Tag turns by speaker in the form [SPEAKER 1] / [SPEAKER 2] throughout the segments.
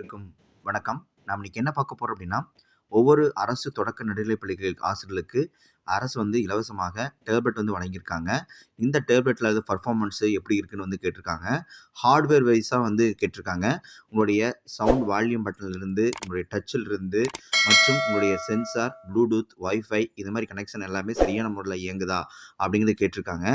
[SPEAKER 1] அனைவருக்கும் வணக்கம். நாம் இன்னைக்கு என்ன பார்க்க போறோம் அப்படின்னா ஒவ்வொரு அரசு தொடக்க நடுநிலைப் பள்ளிகள் ஆசிரியர்களுக்கு அரசு வந்து இலவசமாக டேப்லெட் வந்து வழங்கியிருக்காங்க. இந்த டேப்லெட்டில் அது பர்ஃபார்மன்ஸு எப்படி இருக்குன்னு வந்து கேட்டிருக்காங்க. ஹார்ட்வேர் வைஸாக வந்து கேட்டிருக்காங்க. உங்களுடைய சவுண்ட் வால்யூம் பட்டன்லேருந்து உங்களுடைய டச்சில் இருந்து மற்றும் உங்களுடைய சென்சார் ப்ளூடூத் ஒய்ஃபை இது மாதிரி கனெக்ஷன் எல்லாமே சரியான முறையில் இயங்குதா அப்படிங்கிறத கேட்டிருக்காங்க.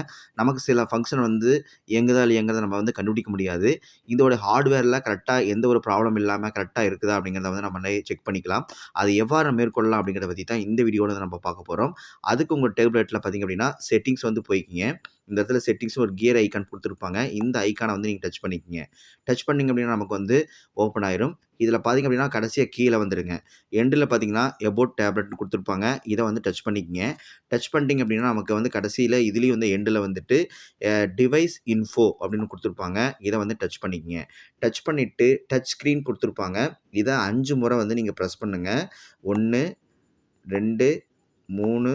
[SPEAKER 1] நமக்கு சில ஃபங்க்ஷன் வந்து இயங்குதா இல்லை நம்ம வந்து கண்டுபிடிக்க முடியாது. இதோட ஹார்ட்வேரில் கரெக்டாக எந்த ஒரு ப்ராப்ளம் இல்லாமல் கரெக்டாக இருக்குதா அப்படிங்கிறத வந்து நம்ம செக் பண்ணிக்கலாம். அது எவ்வாறு மேற்கொள்ளலாம் அப்படிங்கிறத பற்றி தான் இந்த வீடியோவில் நம்ம பார்க்க போகிறோம் அதுக்கு உங்கள் டேப்லெட்டில் பார்த்தீங்க அப்படின்னா செட்டிங்ஸ் வந்து போய்க்கிங்க. இந்த இடத்துல செட்டிங்ஸ் ஒரு கியர் ஐக்கான் கொடுத்துருப்பாங்க. இந்த ஐக்கானை வந்து நீங்கள் டச் பண்ணிக்கிங்க. டச் பண்ணிங்க அப்படின்னா நமக்கு வந்து ஓப்பன் ஆயிரும். இதில் பார்த்தீங்க அப்படின்னா கடைசியாக கீழே வந்துடுங்க எண்டில் பார்த்தீங்கன்னா எபோட் டேப்லெட்னு கொடுத்துருப்பாங்க. இதை வந்து டச் பண்ணிக்கிங்க. டச் பண்ணிட்டீங்க அப்படின்னா நமக்கு வந்து கடைசியில் இதுலேயும் வந்து எண்டில் வந்துட்டு டிவைஸ் இன்ஃபோ அப்படின்னு கொடுத்துருப்பாங்க. இதை வந்து டச் பண்ணிக்கிங்க. டச் பண்ணிவிட்டு டச் ஸ்க்ரீன் கொடுத்துருப்பாங்க. இதை அஞ்சு முறை வந்து நீங்கள் ப்ரெஸ் பண்ணுங்கள் ஒன்று ரெண்டு மூணு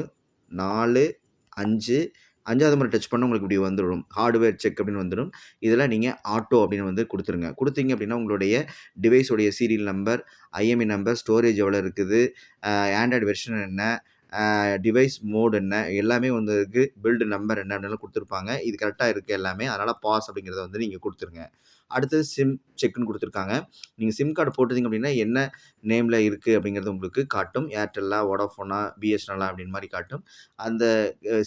[SPEAKER 1] நாலு அஞ்சு அஞ்சாவது முறை டச் பண்ணால் உங்களுக்கு இப்படி வந்துடும் ஹார்ட்வேர் செக் அப்படின்னு வந்துடும் இதில் நீங்கள் ஆட்டோ அப்படின்னு வந்து கொடுத்துருங்க. கொடுத்தீங்க அப்படின்னா உங்களுடைய டிவைஸோடைய serial number IME number storage எவ்வளோ இருக்குது ஆண்ட்ராய்டு வெர்ஷன் என்ன டிவைஸ் மோட் என்ன எல்லாமே வந்து இருக்குது பில்டு நம்பர் என்ன அப்படின்னு கொடுத்துருப்பாங்க. இது கரெக்டாக இருக்குது எல்லாமே. அதனால் பாஸ் அப்படிங்கிறத வந்து நீங்கள் கொடுத்துருங்க. அடுத்தது சிம் செக்குன்னு கொடுத்துருக்காங்க. நீங்கள் சிம் கார்டு போட்டிருந்தீங்க அப்படின்னா என்ன நேமில் இருக்குது அப்படிங்கிறது உங்களுக்கு காட்டும். ஏர்டெல்லா வோடாஃபோனா பிஎஸ்என்எல்லா அப்படின்னு மாதிரி காட்டும். அந்த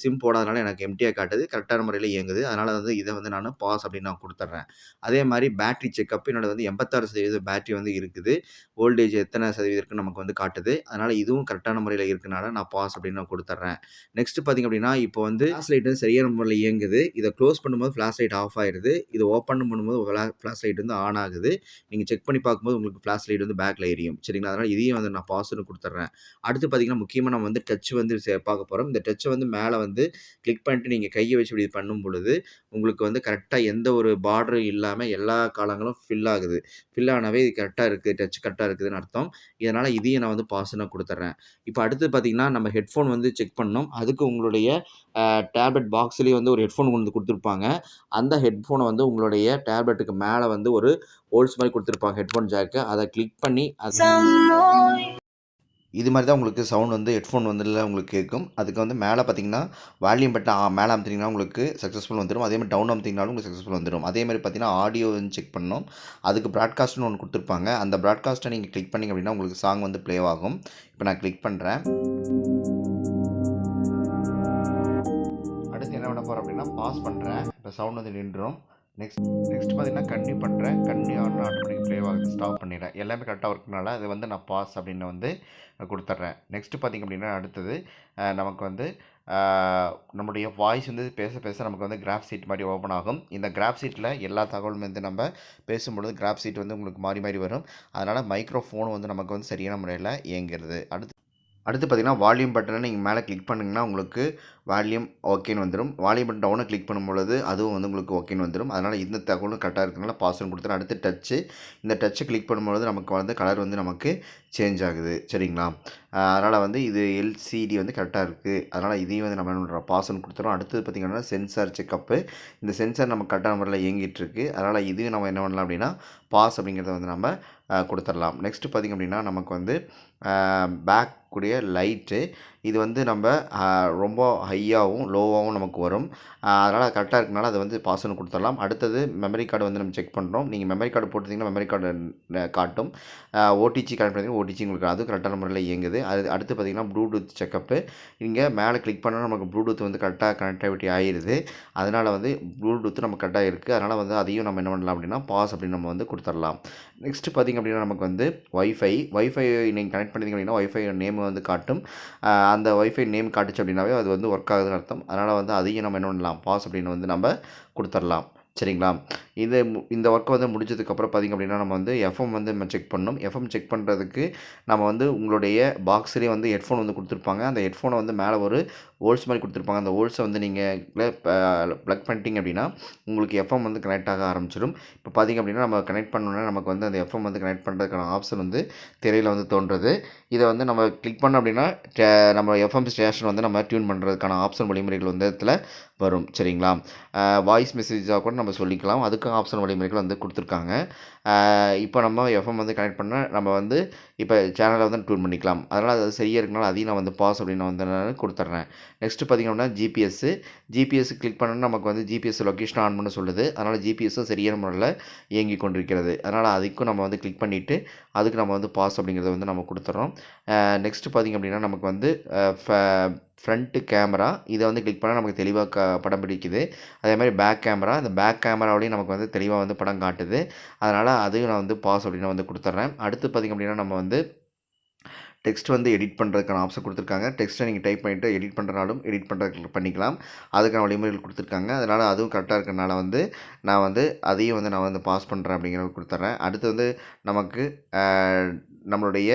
[SPEAKER 1] சிம் போடாதனால எனக்கு எம்டியாக காட்டுது. கரெக்டான முறையில் இயங்குது. அதனால் வந்து இதை வந்து நான் பாஸ் அப்படின்னு நான் கொடுத்துட்றேன். அதே மாதிரி பேட்ரி செக்கப் என்னோட வந்து எண்பத்தாறு சதவீதம் பேட்ரி வந்து இருக்குது. ஓல்டேஜ் எத்தனை சதவீதம் இருக்குன்னு நமக்கு வந்து காட்டுது. அதனால் இதுவும் கரெக்டான முறையில் இருக்கனால நான் பாஸ் அப்படின்னு நான் கொடுத்துட்றேன். நெக்ஸ்ட் பார்த்திங்க அப்படின்னா இப்போ வந்து ஃப்ளாஷ் லைட் வந்து சரியான முறையில் இயங்குது. இதை க்ளோஸ் பண்ணும்போது ஃப்ளாஷ் லைட் ஆஃப் ஆயிடுது. இதை ஓப்பன் பண்ணும்போது ஃப்ளாஷ் லைட் வந்து ஆன் ஆகுது. நீங்கள் செக் பண்ணி பார்க்கும்போது உங்களுக்கு ஃப்ளாஷ் லைட் வந்து பேக்கில் எரியும். சரிங்களா? அதனால் இதையும் வந்து நான் பாஸ்வேர்டு கொடுத்துட்றேன் அடுத்து பார்த்தீங்கன்னா முக்கியமாக நம்ம வந்து டச் வந்து பார்க்க போகிறோம் இந்த டச்சை வந்து மேலே வந்து கிளிக் பண்ணிட்டு நீங்கள் கையை வச்சு இப்படி பண்ணும் பொழுது உங்களுக்கு வந்து கரெக்டாக எந்த ஒரு பார்டரும் இல்லாமல் எல்லா காலங்களும் ஃபில் ஆகுது. ஃபில் ஆனாவே இது கரெக்டாக இருக்குது டச் கரெக்டாக இருக்குதுன்னு அர்த்தம். இதனால் இதையும் நான் வந்து பாஸ்ன்னு கொடுத்துட்றேன் இப்போ அடுத்து பார்த்தீங்கன்னா நம்ம ஹெட்ஃபோன் வந்து செக் பண்ணோம் அதுக்கு உங்களுடைய டேப்லெட் பாக்ஸ்லேயே வந்து ஒரு ஹெட்ஃபோன் கொண்டு கொடுத்துருப்பாங்க. அந்த ஹெட்ஃபோனை வந்து உங்களுடைய டேப்லெட்டுக்கு மேலே வந்து ஒரு ஹோல்ஸ் மாதிரி கொடுத்துருப்பாங்க ஹெட்ஃபோன் ஜாக்கு அதை கிளிக் பண்ணி இது மாதிரி தான் உங்களுக்கு சவுண்ட் வந்து ஹெட்ஃபோன் வந்துல உங்களுக்கு கேட்கும். அதுக்கு வந்து மேலே பார்த்தீங்கன்னா வால்யூம் பட்டன் மேலே அமுத்திங்கன்னா உங்களுக்கு சக்ஸஸ்ஃபுல் வந்துடும் அதே மாதிரி டவுன் அமுத்திங்கனாலும் உங்களுக்கு சக்ஸஸ்ஃபுல் வந்துடும் அதே மாதிரி பார்த்தீங்கன்னா ஆடியோ வந்து செக் பண்ணணும். அதுக்கு ப்ராட்காஸ்ட்னு ஒன்று கொடுத்துருப்பாங்க. அந்த ப்ராட்காஸ்ட்டை நீங்கள் கிளிக் பண்ணிங்க அப்படின்னா உங்களுக்கு சாங் வந்து ப்ளே ஆகும். இப்போ நான் கிளிக் பண்ணுறேன் அடுத்து என்ன பண்ண போகிறேன் அப்படின்னா பாஸ் பண்ணுறேன் இப்போ சவுண்ட் வந்து நின்றுடும் நெக்ஸ்ட் நெக்ஸ்ட் பார்த்தீங்கன்னா கன்டினியூ பண்ணுறேன் கன்டினியூ ஆன் ஆட்டோமேட்டிக் ப்ளே ஆகுது ஸ்டாப் பண்ணிடுறேன். எல்லாமே கரெக்டாக இருக்கனால அது வந்து நான் பாஸ் அப்படின்னு வந்து கொடுத்துட்றேன். நெக்ஸ்ட்டு பார்த்திங்க அப்படின்னா அடுத்தது நமக்கு வந்து நம்முடைய வாய்ஸ் வந்து பேச பேச நமக்கு வந்து கிராஃப் சீட் மாதிரி ஓப்பன் ஆகும். இந்த கிராஃப் சீட்டில் எல்லா தகவலும் வந்து நம்ம பேசும்பொழுது கிராஃப் சீட் வந்து உங்களுக்கு மாறி மாறி வரும். அதனால் மைக்ரோஃபோன் வந்து நமக்கு வந்து சரியான முறையில் இயங்கிறது. அடுத்து அடுத்து பார்த்திங்கன்னா வால்யூம் பட்டனை நீங்கள் மேலே கிளிக் பண்ணிங்கன்னா உங்களுக்கு வால்யூம் ஓகேன்னு வந்துடும் வால்யூம் பட்டன் டவுனை கிளிக் பண்ணும்பொழுது அதுவும் வந்து உங்களுக்கு ஓகேன்னு வந்துடும் அதனால் இந்த தகவலும் கரெக்டாக இருக்கனால பாஸ்வேர்டு கொடுத்துட்டு அடுத்து டச்சு இந்த டச்சை கிளிக் பண்ணும்பொழுது நமக்கு வந்து கலர் வந்து நமக்கு சேஞ்ச் ஆகுது. சரிங்களா? அதனால் வந்து இது எல்சிடி வந்து கரெக்டாக இருக்குது அதனால் இதையும் வந்து நம்ம என்ன பண்ணுறோம் பாஸ்வேர்டு கொடுத்துறோம். அடுத்தது பார்த்திங்கன்னா சென்சார் செக்கப்பு இந்த சென்சார் நம்ம கரெக்டான முறையில் இயங்கிட்டுருக்கு அதனால் இதையும் நம்ம என்ன பண்ணலாம் அப்படின்னா பாஸ் அப்படிங்கிறத வந்து நம்ம கொடுத்துடலாம். நெக்ஸ்ட்டு பார்த்திங்க அப்படின்னா நமக்கு வந்து பேக் கூடிய லைட்டு இது வந்து நம்ம ரொம்ப ஹையாகவும் லோவாகவும் நமக்கு வரும். அதனால் கரெக்டாக இருக்கனால அதை வந்து பாஸ்வேர்டு கொடுத்துடலாம். அடுத்தது மெமரி கார்டு வந்து நம்ம செக் பண்ணுறோம் நீங்கள் மெமரி கார்டு போட்டிருந்தீங்கன்னா மெமரி கார்டு காட்டும். ஓடிஜி கனெக்ட் பண்ணி ஓடிஜி உங்களுக்கு அது கரெக்டான முறையில் இயங்குது. அது அடுத்து பார்த்திங்கன்னா ப்ளூடூத் செக்கப்பு இங்கே மேலே கிளிக் பண்ணால் நமக்கு ப்ளூடூத் வந்து கரெக்டாக கனெக்டிவிட்டி ஆயிடுது அதனால் வந்து ப்ளூடூத் நம்ம கரெக்டாக இருக்குது அதனால் வந்து அதையும் நம்ம என்ன பண்ணலாம் அப்படின்னா பாஸ் அப்படின்னு நம்ம வந்து கொடுத்துடலாம். நெக்ஸ்ட்டு பார்த்திங்க அப்படின்னா நமக்கு வந்து ஒய்ஃபை ஒய்ஃபை நீங்கள் கனெக்ட் பண்ணிங்க அப்படின்னா ஒய்ஃபை நேம் வந்து காட்டும். அந்த ஒய்ஃபை நேம் காட்டுச்சு அப்படின்னாவே அது வந்து ஒர்க் ஆகுதுன்னு அர்த்தம். அதனால் வந்து அதையும் நம்ம என்ன பண்ணலாம்? பாஸ் அப்படின்னு வந்து நம்ம கொடுத்துடலாம். சரிங்களா? இது இந்த ஒர்க் வந்து முடிஞ்சதுக்கப்புறம் பார்த்திங்க அப்படின்னா நம்ம வந்து எஃப்எம் வந்து நம்ம செக் பண்ணணும். எஃப்எம் செக் பண்ணுறதுக்கு நம்ம வந்து உங்களுடைய பாக்ஸ்லேயே வந்து ஹெட்ஃபோன் வந்து கொடுத்துருப்பாங்க. அந்த ஹெட்ஃபோனை வந்து மேலே ஒரு ஹோல்ஸ் மாதிரி கொடுத்துருப்பாங்க. அந்த ஹோல்ஸை வந்து நீங்கள் ப்ளக் பண்ணிட்டீங்க அப்படின்னா உங்களுக்கு எஃப்எம் வந்து கனெக்ட் ஆக ஆரம்பிச்சிடும் இப்போ பார்த்திங்க அப்படின்னா நம்ம கனெக்ட் பண்ணோன்னா நமக்கு வந்து அந்த எஃப்எம் வந்து கனெக்ட் பண்ணுறதுக்கான ஆப்ஷன் வந்து திரையில் வந்து தோன்றுறது. இதை வந்து நம்ம கிளிக் பண்ணோம் அப்படின்னா நம்ம எஃப்எம் ஸ்டேஷன் வந்து நம்ம டியூன் பண்ணுறதுக்கான ஆப்ஷன் வழிமுறைகள் வந்து இதில் வரும். சரிங்களா? வாய்ஸ் மெசேஜாக கூட நம்ம சொல்லிக்கலாம். அதுக்கும் ஆப்ஷன் வழிமுறைகள் வந்து கொடுத்துருக்காங்க. இப்போ நம்ம எஃப்எம் வந்து கனெக்ட் பண்ணால் நம்ம வந்து இப்போ சேனலை வந்து டியூன் பண்ணிக்கலாம். அதனால் அது சரியாக இருக்கனால அதையும் நான் வந்து பாஸ் அப்படின்னு வந்து நான் கொடுத்துட்றேன் நெக்ஸ்ட்டு பார்த்திங்க அப்படின்னா ஜிபிஎஸ்ஸு ஜிபிஎஸ் கிளிக் பண்ணோன்னா நமக்கு வந்து ஜிபிஎஸ் லொக்கேஷன் ஆன் பண்ண சொல்லுது. அதனால் ஜிபிஎஸ்ஸும் சரியான முறையில் இயங்கி கொண்டிருக்கிறது. அதனால் அதுக்கும் நம்ம வந்து கிளிக் பண்ணிவிட்டு அதுக்கு நம்ம வந்து பாஸ் அப்படிங்கிறத வந்து நம்ம கொடுத்துட்றோம் நெக்ஸ்ட்டு பார்த்திங்க அப்படின்னா நமக்கு வந்து ஃப்ரண்ட்டு கேமரா இதை வந்து கிளிக் பண்ணால் நமக்கு தெளிவாக க படம் பிடிக்குது. அதே மாதிரி பேக் கேமரா இந்த பேக் கேமராவிலையும் நமக்கு வந்து தெளிவாக வந்து படம் காட்டுது. அதனால் அதையும் நான் வந்து பாஸ் அப்படின்னு வந்து கொடுத்துட்றேன் அடுத்து பார்த்திங்க அப்படின்னா நம்ம வந்து டெக்ஸ்ட் வந்து எடிட் பண்ணுறதுக்கான ஆப்ஷன் கொடுத்துருக்காங்க. டெக்ஸ்ட்டை நீங்கள் டைப் பண்ணிவிட்டு எடிட் பண்ணுறனாலும் எடிட் பண்ணுறதுக்கு பண்ணிக்கலாம். அதுக்கான வழிமுறைகள் கொடுத்துருக்காங்க. அதனால் அதுவும் கரெக்டாக இருக்கிறனால வந்து நான் வந்து அதையும் வந்து நான் வந்து பாஸ் பண்ணுறேன் அப்படிங்கிறத கொடுத்துட்றேன் அடுத்து வந்து நமக்கு நம்மளுடைய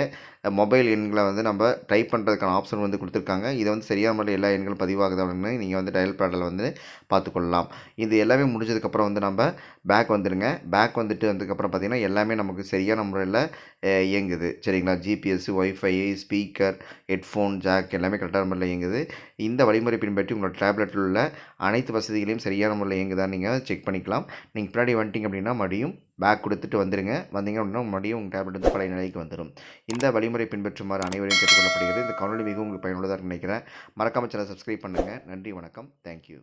[SPEAKER 1] மொபைல் எண்களை வந்து நம்ம டைப் பண்ணுறதுக்கான ஆப்ஷன் வந்து கொடுத்துருக்காங்க. இதை வந்து சரியான முறையில் எல்லா எண்களும் பதிவாகுது அப்படின்னு நீங்கள் வந்து டயல் பேடில் வந்து பார்த்துக்கொள்ளலாம். இது எல்லாமே முடிஞ்சதுக்கப்புறம் வந்து நம்ம பேக் வந்துடுங்க பேக் வந்துட்டு வந்ததுக்கப்புறம் பார்த்திங்கன்னா எல்லாமே நமக்கு சரியான முறையில் இயங்குது. சரிங்களா? GPS wifi speaker headphone jack எல்லாமே கரெக்டான முறையில் இயங்குது. இந்த வழிமுறை பின்பற்றி உங்களோட டேப்லெட்டில் உள்ள அனைத்து வசதிகளையும் சரியான முறையில் இயங்குதான் நீங்கள் செக் பண்ணிக்கலாம். நீங்கள் பின்னாடி வந்துட்டிங்க அப்படின்னா மறுபடியும் பேக் கொடுத்துட்டு வந்துடுங்க வந்தீங்க அப்படின்னா மறுபடியும் உங்கள் டேப்லெட் வந்து பழைய நிலைக்கு வந்துடும் இந்த வழிமுறை பின்பற்றுமாறு அனைவரையும் கேட்டுக்கொள்ளப்படுகிறது இந்த காணொலி மிகவும் உங்களுக்கு பயனுள்ளதாக நினைக்கிறேன். மறக்காமல் சேனல் சப்ஸ்கிரைப் பண்ணுங்கள் நன்றி வணக்கம். தேங்க்யூ